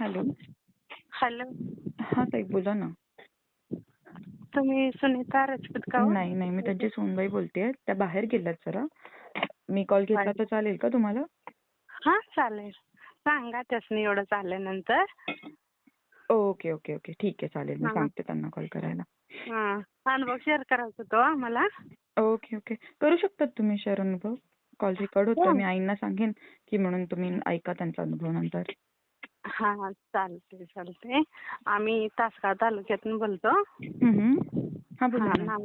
Hello. Hello. हा ताई बोला ना. तुम्ही सुनीता राजपूत का हो? नाही नाही मी त्यांची सोनबाई बोलतेय त्या बाहेर गेल्यात जरा. मी कॉल घेतला तर चालेल का तुम्हाला? हा चालेल. सांगा त्यासनी एवढं चालल्यानंतर ओके ओके ओके. ठीक आहे चालेल. मी हा. सांगते त्यांना कॉल करायला. हा. अनुभव शेअर करायचा होतो आम्हाला. Okay okay. करू शकतात तुम्ही शेअर अनुभव? कॉल रेकॉर्ड होतो हो. मी आईंना सांगेन की म्हणून तुम्ही ऐका त्यांचा अनुभव नंतर. हा हा चालते चालते आम्ही तासगाव तालुक्यातून बोलतो. हा हा बोला ना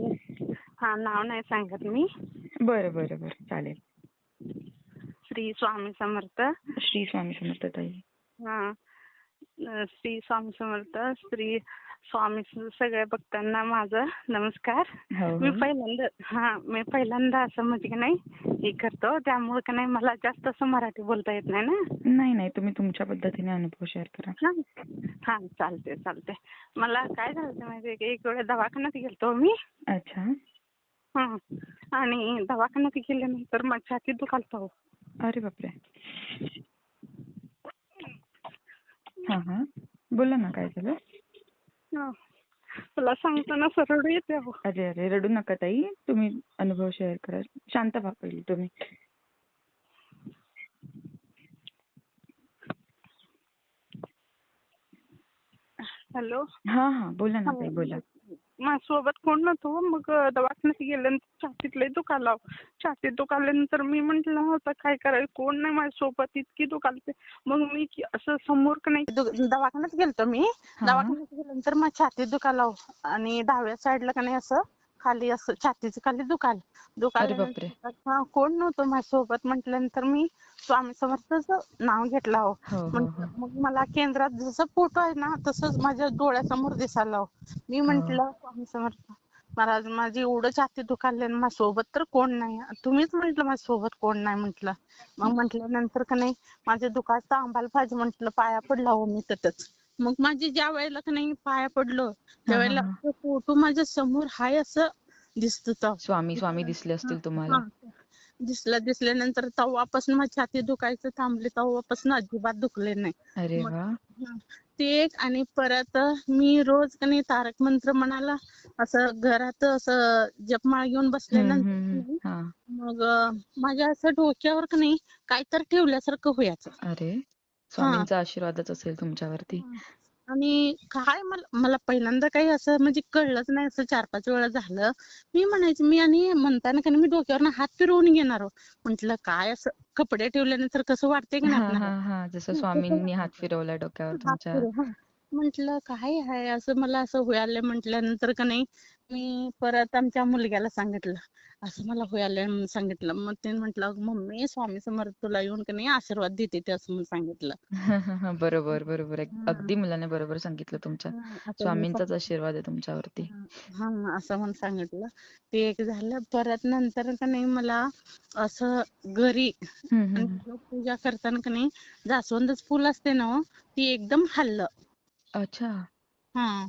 हा नाव नाही सांगत मी. बरं बरं बरं चालेल. श्री स्वामी समर्थ. श्री स्वामी समर्थ ताई. हा श्री स्वामी समर्थ श्री स्वामी सगळ्या भक्तांना माझं नमस्कार. हो मी पहिल्यांदा हा मी पहिल्यांदा असं म्हणजे की नाही हे करतो. त्यामुळे की नाही मला जास्त असं मराठी बोलता येत नाही ना. नाही नाही तुम्ही तुमच्या पद्धतीने अनुभव शेअर करा. हा हा चालते चालते मला काय झालं होतं माहितीये का? एक वेळा दवाखान्यात गेलतो मी. अच्छा. हा आणि दवाखान्यात गेल्यानंतर माझ्या छातीत दुखालतो. अरे बापरे. हा हा. बोला ना काय झालं. तुला सांगताना सरळ येते. अरे अरे रडू नका ताई. तुम्ही अनुभव शेअर करा. शांत व्हा पहिले तुम्ही. हॅलो. हा हा. बोला ना ताई बोला. माझ्यासोबत कोण नव्हतं मग दवाखान्यात गेल्यानंतर छातीत लय दुखायला छातीत दुखाल्यानंतर मी म्हंटल होतं काय करायचं? कोण नाही माझ्यासोबत इतकी दुखालते. मग मी की असं समोर का नाही दु- दवाखान्यात गेलतो मी. हा. दवाखान्यात गेल्यानंतर मग छातीत दुखायला आणि डाव्या साईडला का नाही असं खाली असं छातीचं खाली दुखाल हा कोण नव्हतं माझ्यासोबत म्हटल्यानंतर मी स्वामी समर्थचं नाव घेतलं हो हो हो. मग मला केंद्रात जसं फोटो आहे ना तसंच माझ्या डोळ्यासमोर दिसायला हो. मी म्हंटल स्वामी समर्थ महाराज माझी एवढं छाती दुखायले आणि माझ्यासोबत तर कोण नाही. तुम्हीच म्हंटल माझ्यासोबत कोण नाही म्हंटल. मग म्हटल्यानंतर का नाही माझे दुखायचं आंबाला पाहिजे म्हंटल पाया पडला हो मी तिथंच. मग माझी ज्या वेळेला का नाही पाया पडलो त्यावेळेला फोटो माझ्यासमोर हाय असं दिसत. स्वामी स्वामी दिसले असतील तुम्हाला. दिसलं दिसल्यानंतर तेव्हापासून माझी छाती दुखायचं थांबली तेव्हापासून अजिबात दुखले नाही. अरे वा. ते एक आणि परत मी रोज का नाही तारक मंत्र म्हणाला असं घरात असं जपमाळ घेऊन बसल्यानंतर मग माझ्या असं डोक्यावर का नाही काहीतरी ठेवल्यासारखं व्हायचं अरे. स्वामींचा आशीर्वादच असेल तुमच्यावरती आणि काय मला मला पहिल्यांदा काही असं म्हणजे कळलंच नाही असं चार पाच वेळा झालं मी म्हणायचे मी आणि म्हणताना का नाही मी डोक्यावर हात फिरवून घेणार हो. म्हंटल काय असं कपडे ठेवल्यानंतर कसं वाटतंय की नाही हा हा जसं तसं स्वामींनी हात. फिरवला डोक्यावर हात तुमच्या फिरव, हा. म्हंटल काय आहे असं मला असं व्हायलंय म्हटल्यानंतर का नाही मी परत आमच्या मुलग्याला सांगितलं. असं मला व्हायलंय म्हणून सांगितलं. मग ते म्हंटल मम्मी स्वामी समर्थ तुला येऊन का नाही आशीर्वाद देते ते असं म्हणून सांगितलं. बरोबर बरोबर. एक- हा. अगदी मुलाने बरोबर सांगितलं तुमच्या. हा, स्वामींचाच आशीर्वाद आहे तुमच्यावरती. हा असं म्हणून सांगितलं. ते एक झालं. परत नंतर का नाही मला असं घरी हम्म, हम्म, आणि हम्म. पूजा करताना का नाही जास्वंदच फुल असते ना हो, ती एकदम हल्लं. अच्छा. हा.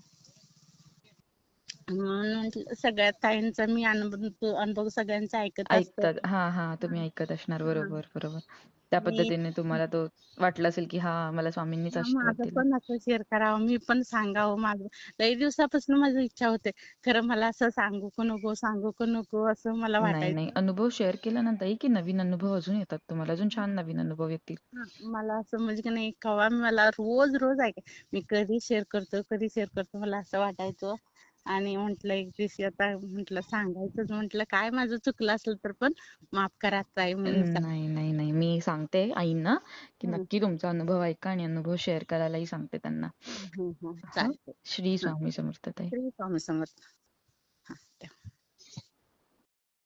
सगळ्या ताईंचा मी अनुभव अनुभव सगळ्यांचा ऐकत असते. ऐकतात. हा हा तुम्ही ऐकत असणार. बरोबर बरोबर. त्या मी- पद्धतीने तुम्हाला तो वाटलं असेल की हा मला स्वामींनीच आशीर्वाद माझं दिला पण असं शेअर करावं. मी पण सांगावं माझं. लई दिवसापासून माझी इच्छा होते. खरं मला असं सांगू का नको सांगू का नको असं मला नाही वाटायचं. नाही अनुभव शेअर केला ना ताई की नवीन अनुभव अजून येतात तुम्हाला? अजून छान नवीन अनुभव येतील. हा, मला असं म्हणजे की नाही कवा मला रोज रोज ऐक मी कधी शेअर करतो कधी शेअर करतो मला असं वाटायचं. आणि म्हंटल एक दिवशी आता म्हंटल सांगायचंच म्हंटल काय माझं चुकलं असेल तर पण माफ करा ताई म्हणून नाही नाही नाही. मी सांगते आईंना की. नक्की तुमचा अनुभव ऐका आणि अनुभव शेअर करायलाही सांगते त्यांना. हं, हं, हं. श्री स्वामी समर्थ ताई. श्री स्वामी समर्थ.